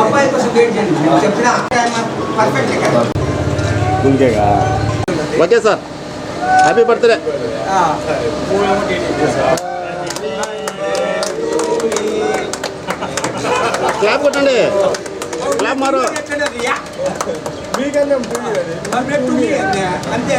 అబ్బాయి కోసం వెయిట్ చేయండి నేను చెప్పిన పర్ఫెక్ట్ కదా గుంజేగా okay sir happy birthday clap కొట్టండి క్లాప్ మారు అంతే.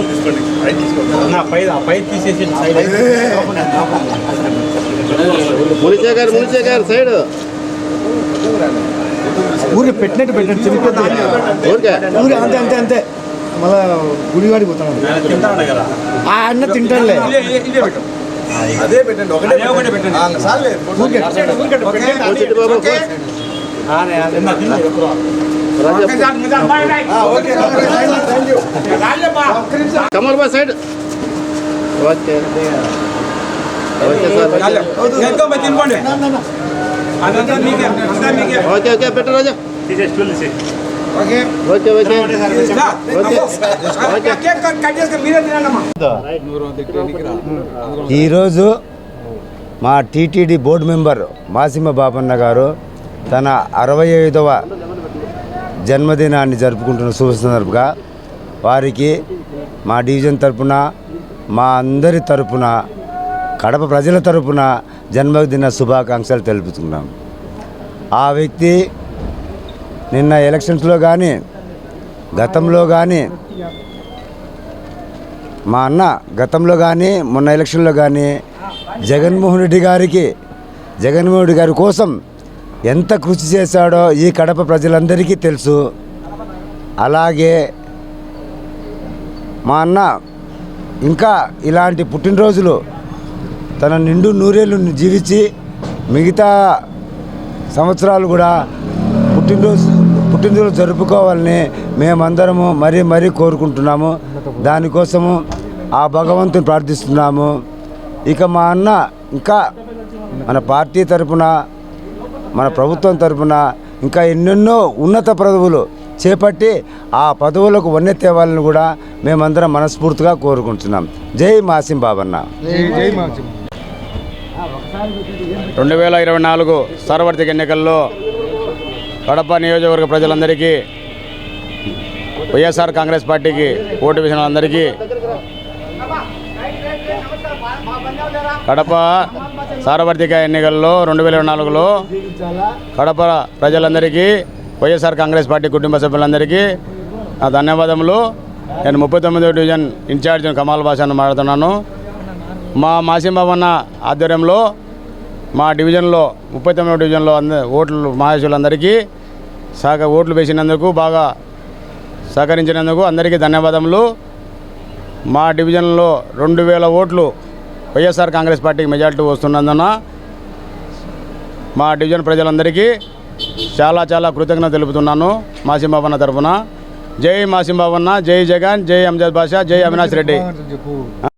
తీసుకో పట్టు. నువ్వు ఒకరి నా పై పై తీసేసి మునిచే గారు మునిచే గారు సైడ్. ఊరికి పెట్టినట్టు ఊరికే. ఊరి అంతే అంతే అంతే. మళ్ళా గుడివాడికి పోతాను ఆ అన్న పెట్టు. అదే పెట్టండి ఒకటే పెట్టండి. సార్లే ఊరికే. ఓకే? కూర్చోండి బాబు ఓకే? కమల్ బా సైడ్ ఓకే. ఓకే ఓకే పెట్టు రాజా. ఈరోజు మా TTD board member Masima Bapanna garu తన అరవై ఐదవ జన్మదినాన్ని జరుపుకుంటున్న శుభ సందర్భంగా వారికి మా డివిజన్ తరపున మా అందరి తరపున కడప ప్రజల తరపున జన్మదిన శుభాకాంక్షలు తెలుపుతున్నాం. ఆ వ్యక్తి నిన్న ఎలక్షన్స్లో కానీ గతంలో కానీ మా అన్న గతంలో కానీ మొన్న ఎలక్షన్లో కానీ జగన్మోహన్ రెడ్డి గారికి జగన్మోహన్ రెడ్డి గారి కోసం ఎంత కృషి చేశాడో ఈ కడప ప్రజలందరికీ తెలుసు. అలాగే మా అన్న ఇంకా ఇలాంటి పుట్టినరోజులు తన నిండు నూరేళ్ళు జీవించి మిగతా సంవత్సరాలు కూడా పుట్టినరోజు పుట్టినరోజు జరుపుకోవాలని మేమందరము మరీ మరీ కోరుకుంటున్నాము. దానికోసము ఆ భగవంతుని ప్రార్థిస్తున్నాము. ఇక మా అన్న ఇంకా మన పార్టీ తరపున మన ప్రభుత్వం తరపున ఇంకా ఎన్నెన్నో ఉన్నత పదవులు చేపట్టి ఆ పదవులకు వన్నె తేవాలని కూడా మేమందరం మనస్ఫూర్తిగా కోరుకుంటున్నాం. జై మాసిం బాబన్న రెండు వేల ఇరవై నాలుగు సార్వత్రిక ఎన్నికల్లో కడప నియోజకవర్గ ప్రజలందరికీ వైఎస్ఆర్ కాంగ్రెస్ పార్టీకి ఓటు వేసిన అందరికీ కడప సార్వత్రిక ఎన్నికల్లో రెండు వేల నాలుగులో కడప ప్రజలందరికీ వైఎస్ఆర్ కాంగ్రెస్ పార్టీ కుటుంబ సభ్యులందరికీ నా ధన్యవాదములు. నేను ముప్పై తొమ్మిదో డివిజన్ ఇన్ఛార్జ్ కమాల్ బాషాను మాట్లాడుతున్నాను. మా మాసింబాబన్న ఆధ్వర్యంలో మా డివిజన్లో ముప్పై తొమ్మిదో డివిజన్లో అంద ఓట్లు మహేషులందరికీ సహక ఓట్లు వేసినందుకు బాగా సహకరించినందుకు అందరికీ ధన్యవాదములు. మా డివిజన్లో రెండు వేల ఓట్లు వైఎస్ఆర్ కాంగ్రెస్ పార్టీకి మెజార్టీ వస్తున్నందున మా డివిజన్ ప్రజలందరికీ చాలా చాలా కృతజ్ఞత తెలుపుతున్నాను మాసింబాబన్న తరఫున. జై మాసింబాబన్న జై జగన్ జై అంజద్ బాషా జై అవినాష్ రెడ్డి.